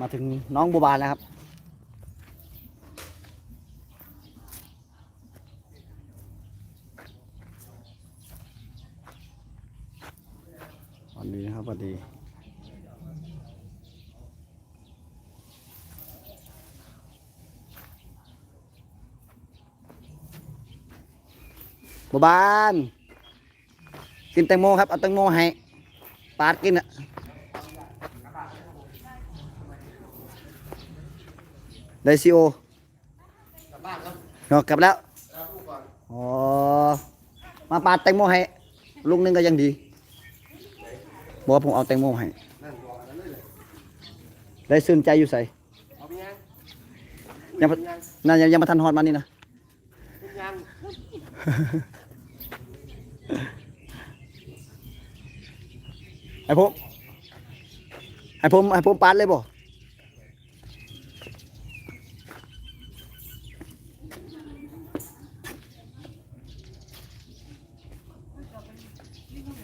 มาถึงน้องบัวบานแล้วครับสวัสดีครับสวัสดีบัวบาน กินแตงโมครับ เอาแตงโมให้ ปาดกินอะ ไดซีโอ กลับบ้านครับเนาะกลับแล้วล้วลูกก่อนอ๋อ มาปาดแตงโมให้ลูกนึงก็ยังดี บอกว่าผมเอาแตงโมให้ นั่นบอกอันนั้นเลยเลยได้ซื่นใจอยู่ใส่เอาไปยังยังบ่ยังน่ายังยังมาทันฮอดมานี่นะ ยังไอ้ผมไอ้ผมไอ้ผมปาดเลยบ่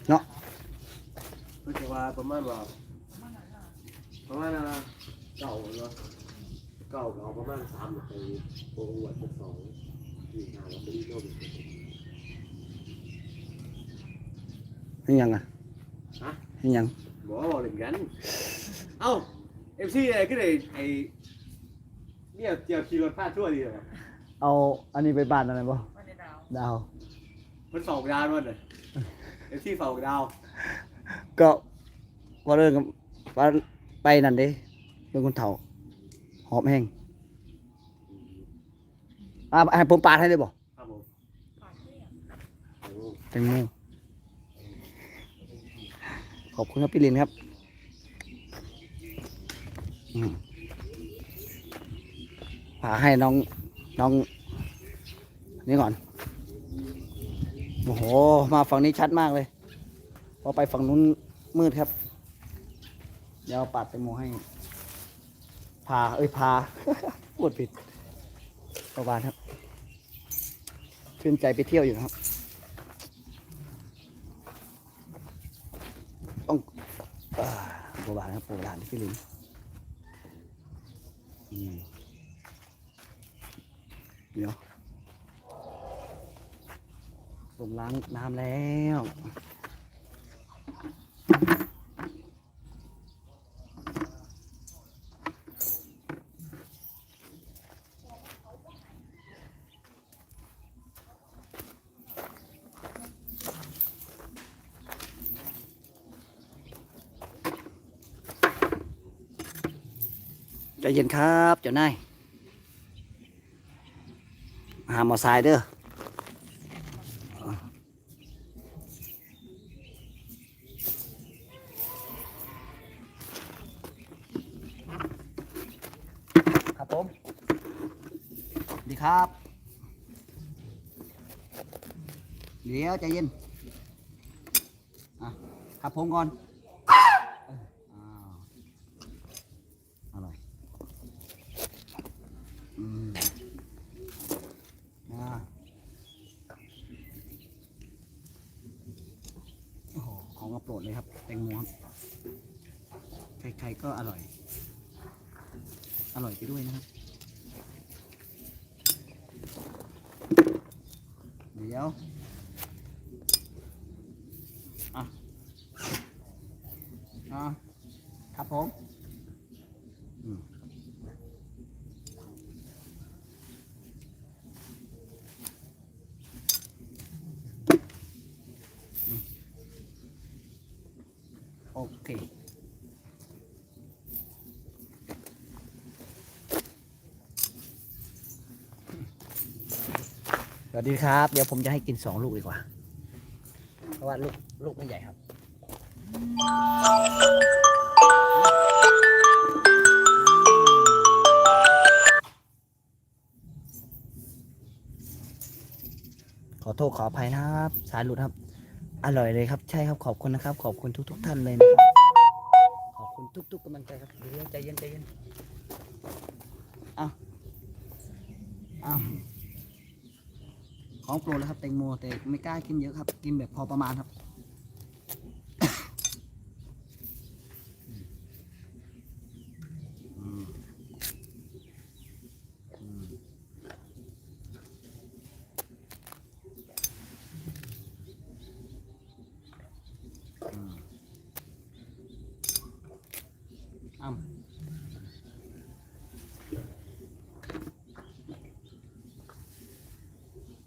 เนาะ ก็จะว่าประมาณว่าประมาณอะไรเก่าเนาะเก่าเอาประมาณสามนาทีโอ้โหวัดสองสี่ห้าวันนี้ก็มีนี่ยังอะฮะนี่ยังบอกว่าเล่นกันเอ้าเอฟซีอะไรก็เลยไอเนี่ยเจียวขี่รถพลาดทั่วดีเลยเอาอันนี้ไปบ้านอะไรบ่วันเดดาวดาวมันสองดาวด้วยเลยเอฟซีสองดาว ก็ว่าเรื่องว่าไปนั่นเด้เรื่องคนเฒ่า หอบแห้งอ่าให้ผมปาดให้เลยบ่ครับผมฝากเรียกโอ้แตงโมขอบคุณครับพี่ลินครับอืมพาให้น้องน้อง นี่ก่อน โอ้โห มาฝั่งนี้ชัดมากเลย พอไปฝั่งนู้น มืดครับ เดี๋ยวเอาปัดแตงโมให้ พา เอ้ยพาพูดผิดประวานครับชื่นใจไปเที่ยวอยู่ครับ ต้องประวานครับประวานที่พี่ลินเดี๋ยวผมล้างน้ำแล้ว ใจเย็นครับ เจ้านายหามอทรายเด้อ ครับ เดี๋ยวใจเย็น อะขับพงก่อนเอออ้าวอร่อย อืมอ่าโอ้โห ของกระโปรดเลยครับ แตงโมครับ ใครๆก็อร่อย อร่อยไปด้วยนะครับ เดี๋ยว อะ อะครับผมอืมโอเคสวัสดีครับ เดี๋ยวผมจะให้กินสองลูกดีกว่า เพราะว่าลูก ลูกไม่ใหญ่ครับ ขอโทษขออภัยนะครับ สายหลุดครับ อร่อยเลยครับ ใช่ครับขอบคุณนะครับ ขอบคุณทุกทุกๆท่านเลยนะครับ ขอบคุณทุก ๆกำลังใจครับเดี๋ยวใจเย็นใจเย็นเอาเอาของโปรดแล้วครับแตงโมแต่ไม่กล้ากินเยอะครับ กินแบบพอประมาณครับ อืม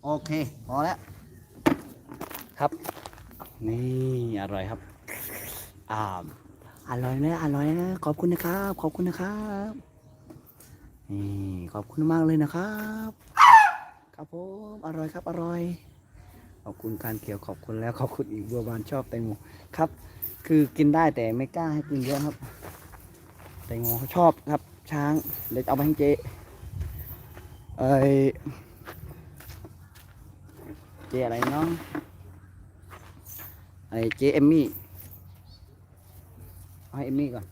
โอเค พอแล้ว ครับ นี่อร่อยครับ อ่า อร่อยนะ อร่ อยนะขอบคุณนะครับ ขอบคุณนะครับนี่ขอบคุณมากเลยนะครับ ครับผมอร่อยครับอร่อยขอบคุณการเขียวขอบคุณแล้วขอบคุณอีกบัวบานชอบแตงโมครับ คือกินได้แต่ไม่กล้าให้กินเยอะครับ แตงโมเขาชอบครับ ช้างเดี๋ยวเอาไปให้เจ๊เอ้ยเจอะไรเนาะไอ้เจเอมมี่เอาให้เอมมี่ก่อน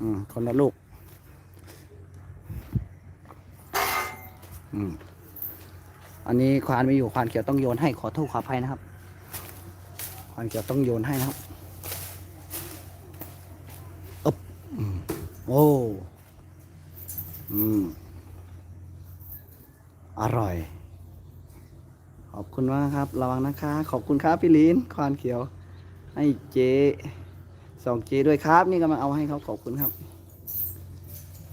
อืมคนละลูก อืมอันนี้ควานไม่อยู่ควานเขียวต้องโยนให้ขอโทษขออภัยนะครับ ควานเขียวต้องโยนให้นะครับอ๊บอืมโอ้อืมอร่อย ขอบคุณมากครับ ระวังนะคะ ขอบคุณครับพี่ลินควานเขียว ให้เจ สองเจด้วยครับ นี่ก็มาเอาให้เขาขอบคุณครับ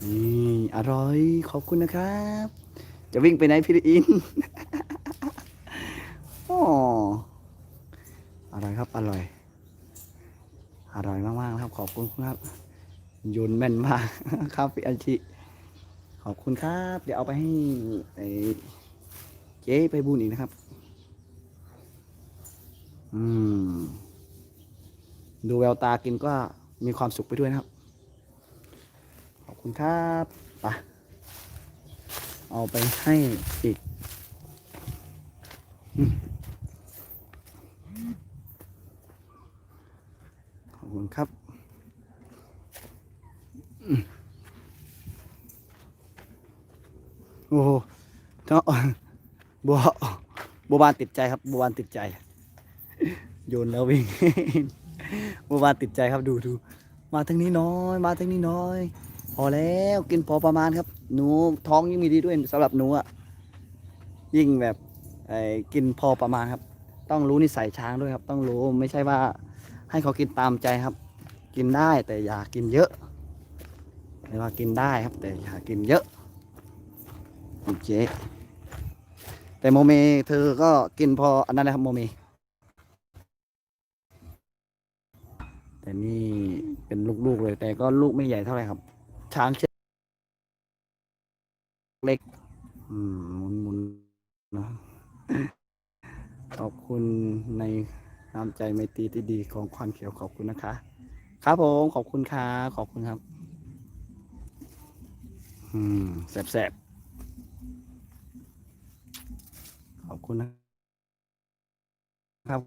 นี่อร่อยขอบคุณนะครับ จะวิ่งไปไหนพี่ลินอ๋ออร่อยครับ อร่อย อร่อยมากๆนะครับ ขอบคุณครับยนแม่นมากครับพี่อาชิขอบคุณครับ เดี๋ยวเอาไปให้ไอ้เจ๊ไปบุญอีกนะครับ อืม ดูแววตากินก็มีความสุขไปด้วยนะครับ ขอบคุณครับไปเอาไปให้อีกขอบคุณครับโอ้โหเนาะบัวบัวบานติดใจครับบัวบานติดใจ โยนแล้ววิ่ง มาติดใจครับดูดูมาทางนี้น้อย มาทางนี้น้อย พอแล้วกินพอประมาณครับ หนูท้องยิ่งมีดีด้วยสำหรับหนูอะยิ่งแบบไอ้กินพอประมาณครับ ต้องรู้นิสัยช้างด้วยครับ ต้องรู้ไม่ใช่ว่าให้เขากินตามใจครับ กินได้แต่อย่ากินเยอะไม่ว่ากินได้ครับแต่อย่ากินเยอะโอเคแต่โมเมเธอก็กินพออันนั้นนะครับโมเม แต่นี่เป็นลูกๆเลย แต่ก็ลูกไม่ใหญ่เท่าไหร่ครับ ช้างเชือกเล็ก อืมหมุนมุนๆนะขอบคุณในน้ำใจไมตรีที่ดีของความเขียวขอบคุณนะคะ ครับผมขอบคุณค่ะขอบคุณครับ อืมแสบๆขอบคุณนะครับ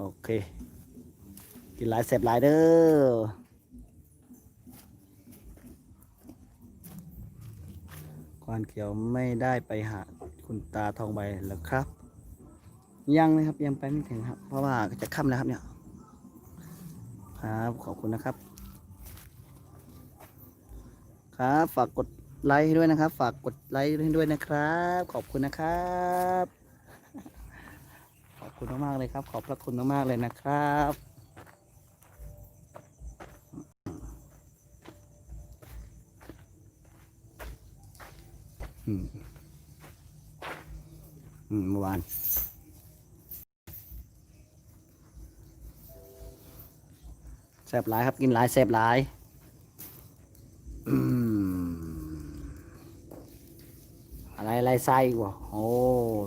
โอเค กินหลายแซ่บหลายเด้อควานเขียวไม่ได้ไปหาคุณตาทองใบหรอครับ ยังนะครับยังไปไม่ถึงครับ เพราะว่าจะค่ำแล้วครับเนี่ย ครับขอบคุณนะครับ ครับฝากกดไลค์ให้ด้วยนะครับ ฝากกดไลค์ให้ด้วยนะครับ ขอบคุณนะครับ คุณมากๆเลยครับ ขอบพระคุณมากๆเลยนะครับ อืมอืมเมื่อวานแซบหลายครับกินหลายแซบหลายอะไรอะไรทรายวะโอ้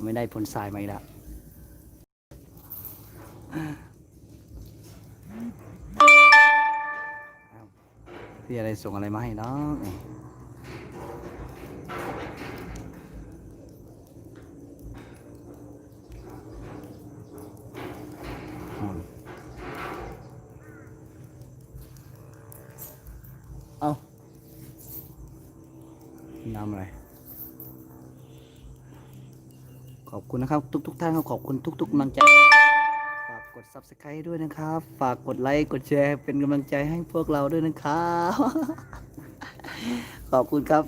ไม่ได้ผลทรายมาอีกแล้ว พี่อะไรส่งอะไรมาให้น้องเอาน้ำอะไร ขอบคุณนะครับ ทุก ๆ ท่านครับขอบคุณทุกๆกำลังใจ ด้วยนะครับ ฝากกดไลค์กดแชร์เป็นกำลังใจให้พวกเราด้วยนะครับ ขอบคุณครับ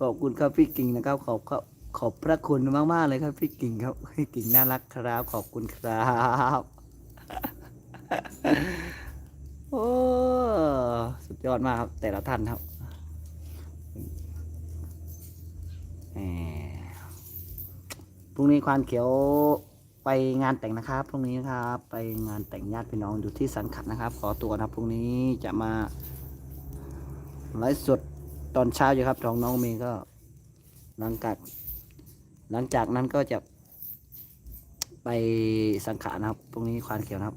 ขอบคุณครับพี่กิ่งนะครับ ขอบครับขอบพระคุณมากๆเลยครับพี่กิ่งครับพี่กิ่งน่ารักครับ ขอบคุณครับโอ้สุดยอดมากครับ แต่ละท่านครับพรุ่งนี้ควานเขียว ไปงานแต่งนะครับพรุ่งนี้นะครับ ไปงานแต่งญาติพี่น้องอยู่ที่สันขัดนะครับ ขอตัวนะครับพรุ่งนี้จะมาไลฟ์สดตอนเช้าอยู่ครับของน้องเมย์ก็หลังจากหลังจากนั้นก็จะไปสังขารนะครับพรุ่งนี้ควานเขียวนะครับ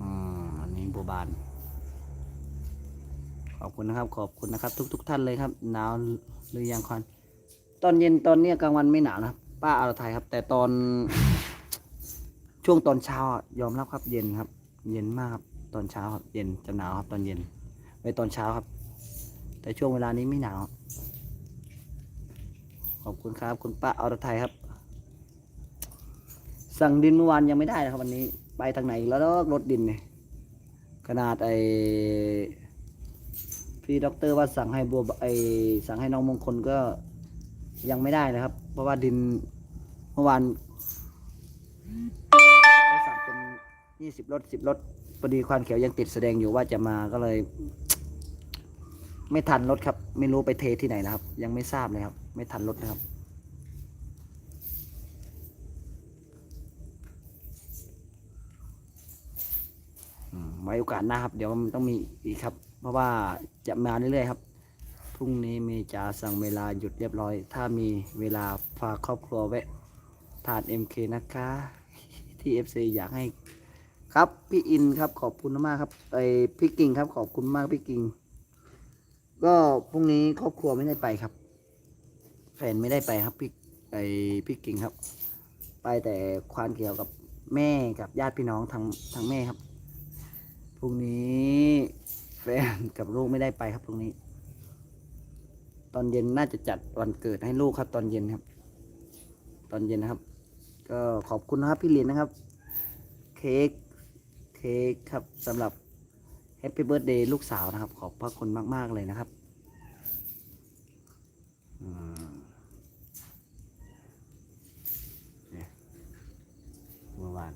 อืมอันนี้บัวบาน ขอบคุณนะครับ ขอบคุณนะครับ ทุก ๆ ท่านเลยครับหนาวหรือยังควันตอนเย็นตอนเนี้ยกลางวันไม่หนาวนะครับ ป้าอรไทยครับ แต่ตอน ช่วงตอนเช้าอะยอมรับครับ เย็นครับ เย็นมากครับตอนเช้าครับเย็นจะหนาวครับตอนเย็นไปตอนเช้าครับ แต่ช่วงเวลานี้ไม่หนาวขอบคุณครับ คุณป้าอรไทยครับ สั่งดินเมื่อวานยังไม่ได้นะครับ วันนี้ไปทางไหนแล้วรถดินเนี่ยขนาดไอพี่ด็อกเตอร์ว่าสั่งให้บัวไอสั่งให้น้องมงคลก็ยังไม่ได้นะครับ เพราะว่าดิน เมื่อวานเขาสั่งเป็นยี่สิบรถสิบรถพอดีควานเขียวยังติดแสดงอยู่ว่าจะมาก็เลย ไม่ทันรถครับ ไม่รู้ไปเทที่ไหนนะครับ ยังไม่ทราบเลยครับ ไม่ทันรถนะครับไว้โอกาสหน้าครับ เดี๋ยวมันต้องมีอีกครับ เพราะว่าจะมาเรื่อยๆครับพรุ่งนี้เมย์จะสั่งเวลาหยุดเรียบร้อย ถ้ามีเวลาฝาครอบครัวแวะ ทาน MK นะคะที่ FC อยากให้ครับ พี่อินครับขอบคุณมากครับไอพี่กิ่งครับขอบคุณมากพี่กิ่งก็พรุ่งนี้ครอบครัวไม่ได้ไปครับ แฟนไม่ได้ไปครับพี่ไอพี่กิ่งครับ ไปแต่ควานเกี่ยวกับแม่กับญาติพี่น้องทางทางแม่ครับพรุ่งนี้แฟนกับลูกไม่ได้ไปครับพรุ่งนี้ ตอนเย็นน่าจะจัดวันเกิดให้ลูกครับ ตอนเย็นครับ ตอนเย็นนะครับ ก็ขอบคุณนะครับพี่ลินนะครับ เค้กเค้กครับสำหรับแฮปปี้เบิร์ดเดย์ลูกสาวนะครับ ขอบพระคุณมาก ๆ เลยนะครับเมื่อวาน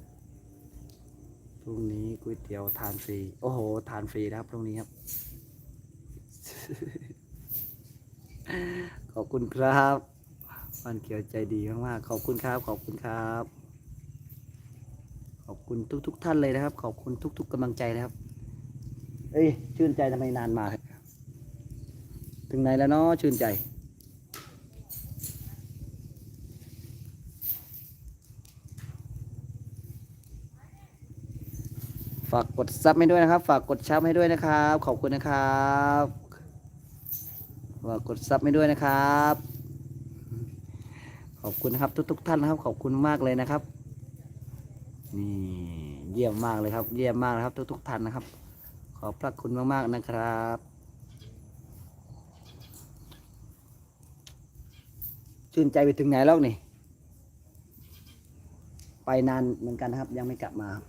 พรุ่งนี้ก๋วยเตี๋ยวทานฟรี โอ้โห ทานฟรีนะครับพรุ่งนี้ครับ ขอบคุณครับ มันเขียวใจดีมากๆขอบคุณครับ ขอบคุณครับ ขอบคุณทุกๆท่านเลยนะครับ ขอบคุณทุก ๆกำลังใจนะครับ เอ้ยชื่นใจทำไมนานมา ถึงไหนแล้วเนาะชื่นใจฝากกดซับให้ด้วยนะครับ ฝากกดชับให้ด้วยนะครับ ขอบคุณนะครับ ฝากกดซับให้ด้วยนะครับ อบคุณนะครับ ทุก ๆ ท่านนะครับ ขอบคุณมากเลยนะครับ นี่เยี่ยมมากเลยครับ เยี่ยมมากนะครับ ทุก ๆ ท่านนะครับ ขอบพระคุณมากๆนะครับชื่นใจไปถึงไหนแล้วนี่ ไปนานเหมือนกันนะครับ ยังไม่กลับมาครับ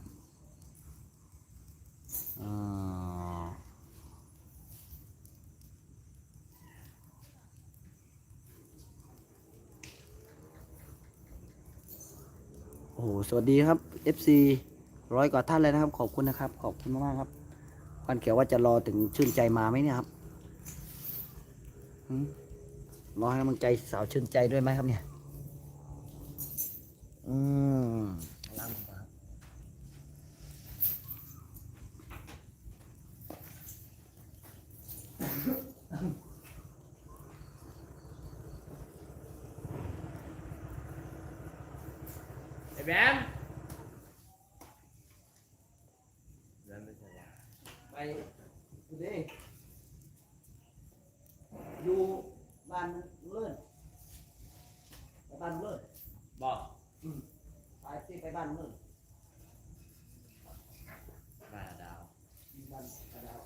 อ่าโอ้โหสวัสดีครับ FC ร้อยกว่าท่านเลยนะครับ ขอบคุณนะครับ ขอบคุณมากๆครับวันเขียวว่าจะรอถึงชื่นใจมาไหมเนี่ยครับรอให้กำลังใจสาวชื่นใจด้วยไหมครับเนี่ย อืมล่ำครับ ไอ้แบมแบมไม่ใช่หรอ ไปดูดิอยู่บ้านเลื่อนไปบ้านเลื่อน บอก ไปที่ไปบ้านเลื่อน มาดาว บ้านกระดาว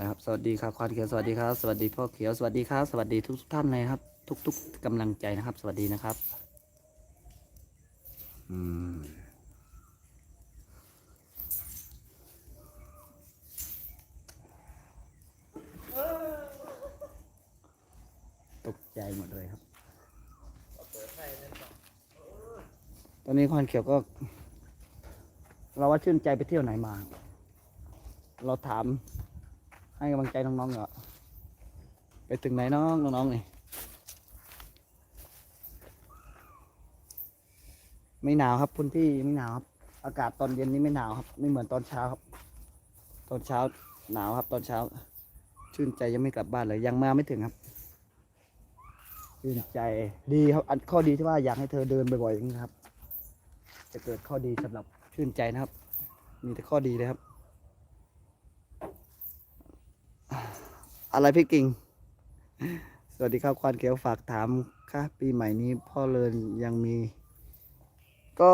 นะครับ วัสดีครับควานเขียวสวัสดีครับ สวัสดีพ่อเขียวสวัสดีครับ สวัสดีทุกท่านเลยครับ ทุกๆกำลังใจนะครับ สวัสดีนะครับ อืมตกใจหมดเลยครับ ตอนนี้ควานเขียวก็ เราว่าชื่นใจไปเที่ยวไหนมา เราถาม ให้กำลังใจน้องๆเหรอไปถึงไหนน้องน้องๆนี่ไม่หนาวครับคุณพี่ไม่หนาวครับ อากาศตอนเย็นนี้ไม่หนาวครับ ไม่เหมือนตอนเช้าครับ ตอนเช้าหนาวครับ ตอนเช้า ชื่นใจยังไม่กลับบ้านเลย ยังมาไม่ถึงครับ ชื่นใจดีครับอันข้อดีที่ว่าอยากให้เธอเดินบ่อยๆอย่างนี้ครับ จะเกิดข้อดีสำหรับชื่นใจนะครับ มีแต่ข้อดีเลยครับ อะไรพี่กิ่ง สวัสดีครับควานเขียวฝากถามค่ะปีใหม่นี้พ่อเลินยังมี ก็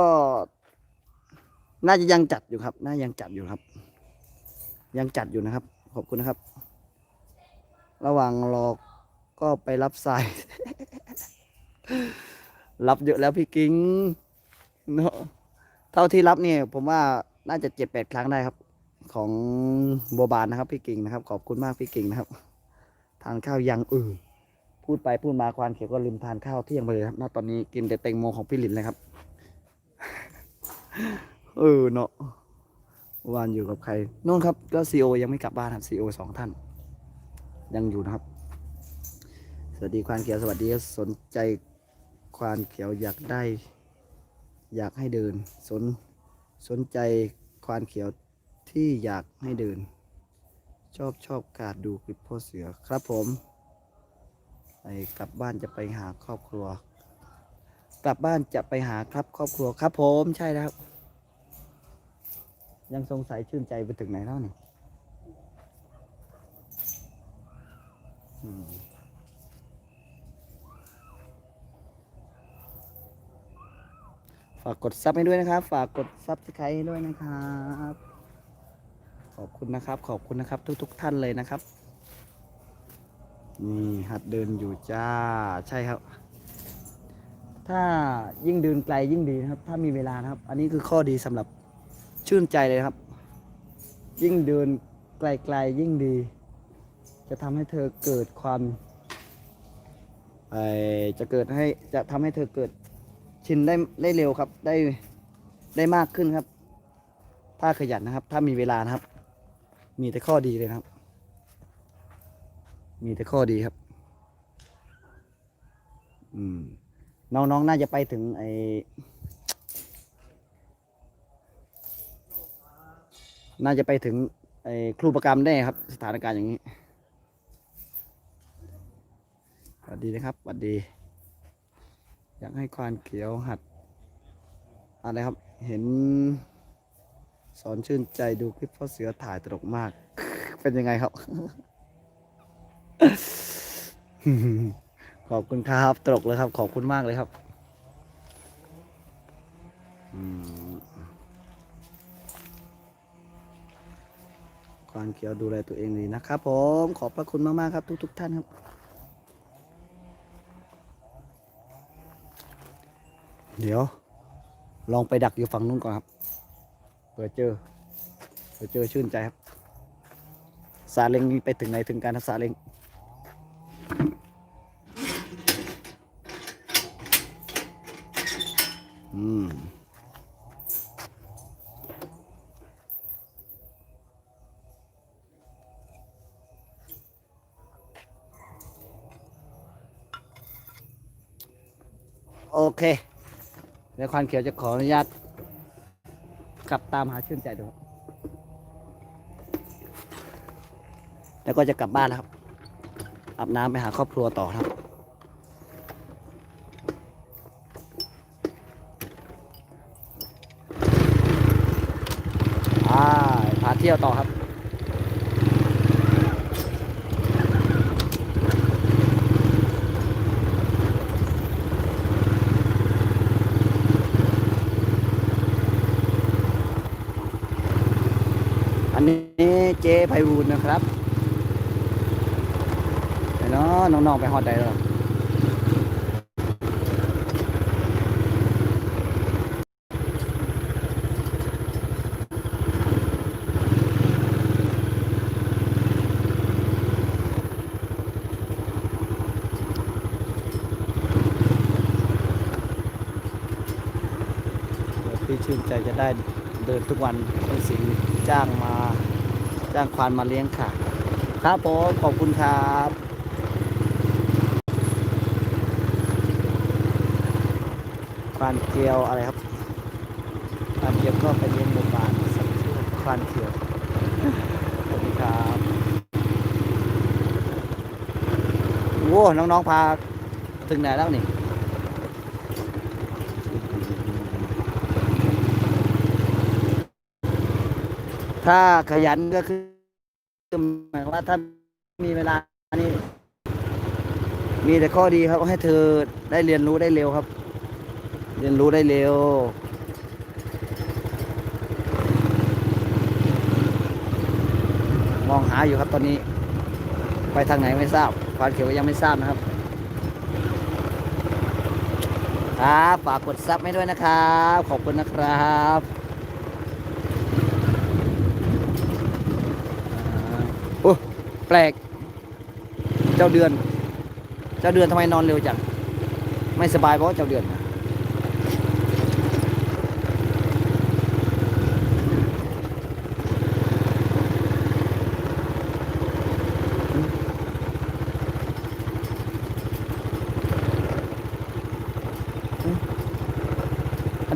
น่าจะยังจัดอยู่ครับ น่ายังจัดอยู่ครับ ยังจัดอยู่นะครับ ขอบคุณนะครับ ระหว่างรอก็ไปรับสาย รับเยอะแล้วพี่กิ่งเนาะเท่าที่รับเนี่ย ผมว่าน่าจะเจ็ดแปดครั้งได้ครับ ของโบบานนะครับ พี่กิ่งนะครับ ขอบคุณมากพี่กิ่งนะครับ ทานข้าวยังเออพูดไปพูดมาควานเขียวก็ลืมทานข้าวเที่ยงไปเลยครับณตอนนี้กินแต่แตงโมของพี่หลินเลยครับ เออเนาะวานอยู่กับใครนู่นครับ ก็ซีโอยังไม่กลับบ้านครับซีโอสองท่าน ยังอยู่นะครับ สวัสดีควานเขียวสวัสดีสนใจควานเขียวอยากได้ อยากให้เดิน สนสนใจควานเขียวที่อยากให้เดิน ชอบชอบการดูคลิปพ่อเสือครับผมไปกลับบ้านจะไปหาครอบครัว กลับบ้านจะไปหาครับครอบครัวครับผมใช่แล้วยังสงสัยชื่นใจไปถึงไหนแล้วนี่อืมฝากกดซับให้ด้วยนะครับ ฝากกดซับสไครต์ให้ด้วยนะครับ ขอบคุณนะครับ ขอบคุณนะครับ ทุกๆทท่านเลยนะครับ นี่หัดเดินอยู่จ้า ใช่ครับ ถ้ายิ่งเดินไกลยิ่งดีนะครับ ถ้ามีเวลานะครับ อันนี้คือข้อดีสำหรับชื่นใจเลยครับ ยิ่งเดินไกลๆยิ่งดี จะทำให้เธอเกิดความไอจะเกิดให้จะทำให้เธอเกิดชินได้ได้เร็วครับ ได้ได้มากขึ้นครับ ถ้าขยันนะครับ ถ้ามีเวลานะครับ มีแต่ข้อดีเลยนะครับ มีแต่ข้อดีครับ อืม น้องๆน่าจะไปถึงไอน่าจะไปถึงไอครูประกรรมได้ครับ สถานการณ์อย่างนี้สวัสดีนะครับสวัสดี อยากให้ควานเขียวหัด อะไรครับ เห็น สอนชื่นใจดูคลิปพ่อเสือถ่ายตลกมาก เป็นยังไงครับ ขอบคุณครับ ตลกเลยครับ ขอบคุณมากเลยครับควานเขียวดูแลตัวเองดีนะครับผม ขอบพระคุณมาก ๆ ครับ ทุก ๆ ท่านครับ เดี๋ยว ลองไปดักอยู่ฝั่งนู้นก่อนครับ เผื่อเจอเผื่อเจอชื่นใจครับซาเล้งไปถึงไหนถึงการทักซาเล้งอืมโอเค เดี๋ยวควันเขียวจะขออนุญาต ลับตามหาชื่นใจดูครับแล้วก็จะกลับบ้านแล้วครับอาบน้ำไปหาครอบครัวต่อครับอ่าพาเที่ยวต่อครับ อันนี้ เจ๊ไพบูลย์นะครับเนาะน้องๆไปฮอดใดแล้วที่ชื่นใจจะได้เดินทุกวันพี่สิงจ้างมา จ้างควานมาเลี้ยงค่ะ ครับผมขอบคุณครับควานเกียวอะไรครับควานเกียวก็ไปเลี้ยงโรงพยาสักชื่อควานเกียวขอบคุณครับโว้น้องๆพาถึงไหนแล้วนี่ ถ้าขยันก็คือหมายว่าถ้ามีเวลานี่มีแต่ข้อดีครับให้เธอได้เรียนรู้ได้เร็วครับ เรียนรู้ได้เร็วมองหาอยู่ครับตอนนี้ ไปทางไหนไม่ทราบควานเขียวก็ยังไม่ทราบนะครับครับฝากกดซับให้ด้วยนะครับ ขอบคุณนะครับ โอ้แป ลก เจ้าเดือน เจ้าเดือนทำไมนอนเร็วจัง ไม่สบายเพราะเจ้าเดือน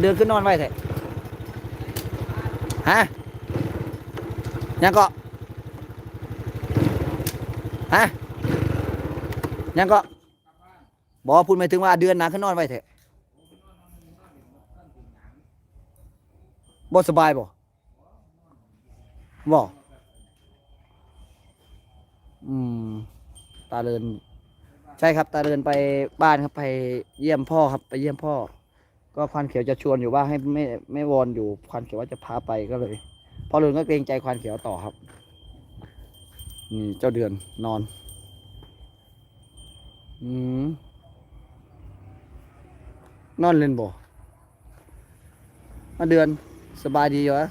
เดือนขึ้นนอนไว้เถอะฮะยังเก็ ฮะยังก็บอกพูดไม่ถึงว่าเดือนหนาขึ้นนอนไว้เถอะบ่สบายบ่บ่อืม ตาเดิน ใช่ครับ ตาเดินไปบ้านครับไปเยี่ยมพ่อครับ ไปเยี่ยมพ่อ ก็ควานเขียวจะชวนอยู่ว่าให้ไม่ไม่วอนอยู่ควานเขียวว่าจะพาไปก็เลยพ่อเรือนก็เกรงใจควานเขียวต่อครับ นี่เจ้าเดือนนอน อืมนอนเล่นบ่มาเดือนสบายดีอยู่ฮะ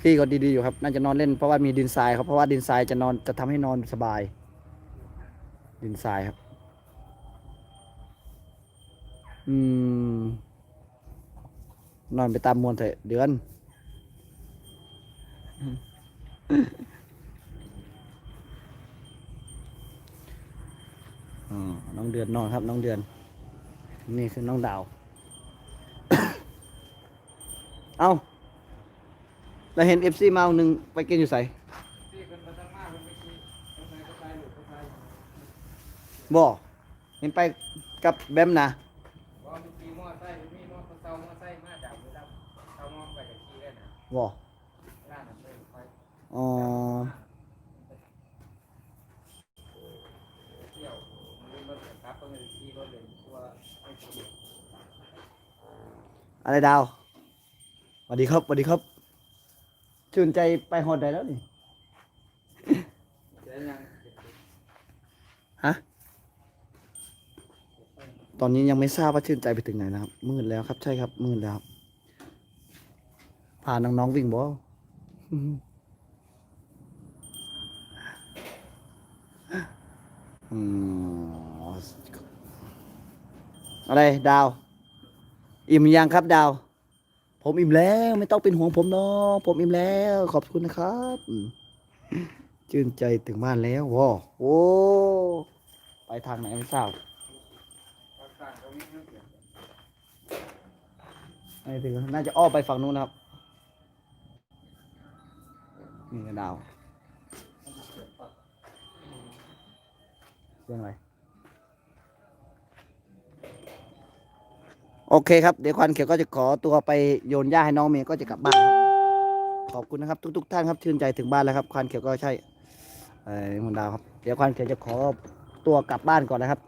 พี่ก็ดีๆอยู่ครับ น่าจะนอนเล่นเพราะว่ามีดินทรายครับ เพราะว่าดินทรายจะนอนจะทำให้นอนสบาย ดินทรายครับ อืม นอนไปตามมวลเถอะเดือน อ๋อน้องเดือนนอนครับ น้องเดือน นี่คือน้องดาว เอาแล้วเห็นเอฟซีมาหนึ่งไปกินอยู่ใส่บ่เห็นไปกับแบมนะว่ามี อะไรดาวสวัสดีครับสวัสดีครับชื่นใจไปหอดใดแล้วนี่เจ๊ยังฮะตอนนี้ยังไม่ทราบว่าชื่นใจไปถึงไหนนะครับ มืดแล้วครับ ใช่ครับ มืดแล้วครับพาน้องๆวิ่งบ่อืมอะไร ดาว อิ่มยังครับดาว ผมอิ่มแล้วไม่ต้องเป็นห่วงผมเนาะผมอิ่มแล้ว ขอบคุณนะครับชื่นใจถึงบ้านแล้วว้าโอ้ไปทางไหนไม่ทราบต่างๆก็วิ่งเกี่ยวไม่ถึงน่าจะอ้อมไปฝั่งนู้นนะครับนี่ดาวเรื่องอะไร โอเคครับ เดี๋ยวควันเขียวก็จะขอตัวไปโยนหญ้าให้น้องเมย์ก็จะกลับบ้านครับขอบคุณนะครับ ทุก ๆ ท่านครับชื่นใจถึงบ้านแล้วครับควันเขียวก็ใช่ไอ้มุนดาวครับเดี๋ยวควันเขียวจะขอตัวกลับบ้านก่อนนะครับ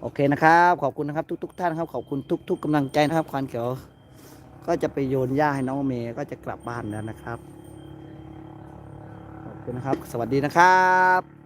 โอเคนะครับ ขอบคุณนะครับ ทุก ๆ ท่านครับขอบคุณทุก ๆกำลังใจนะครับควันเขียวก็จะไปโยนหญ้าให้น้องเมย์ก็จะกลับบ้านแล้วนะครับขอบคุณนะครับ สวัสดีนะครับ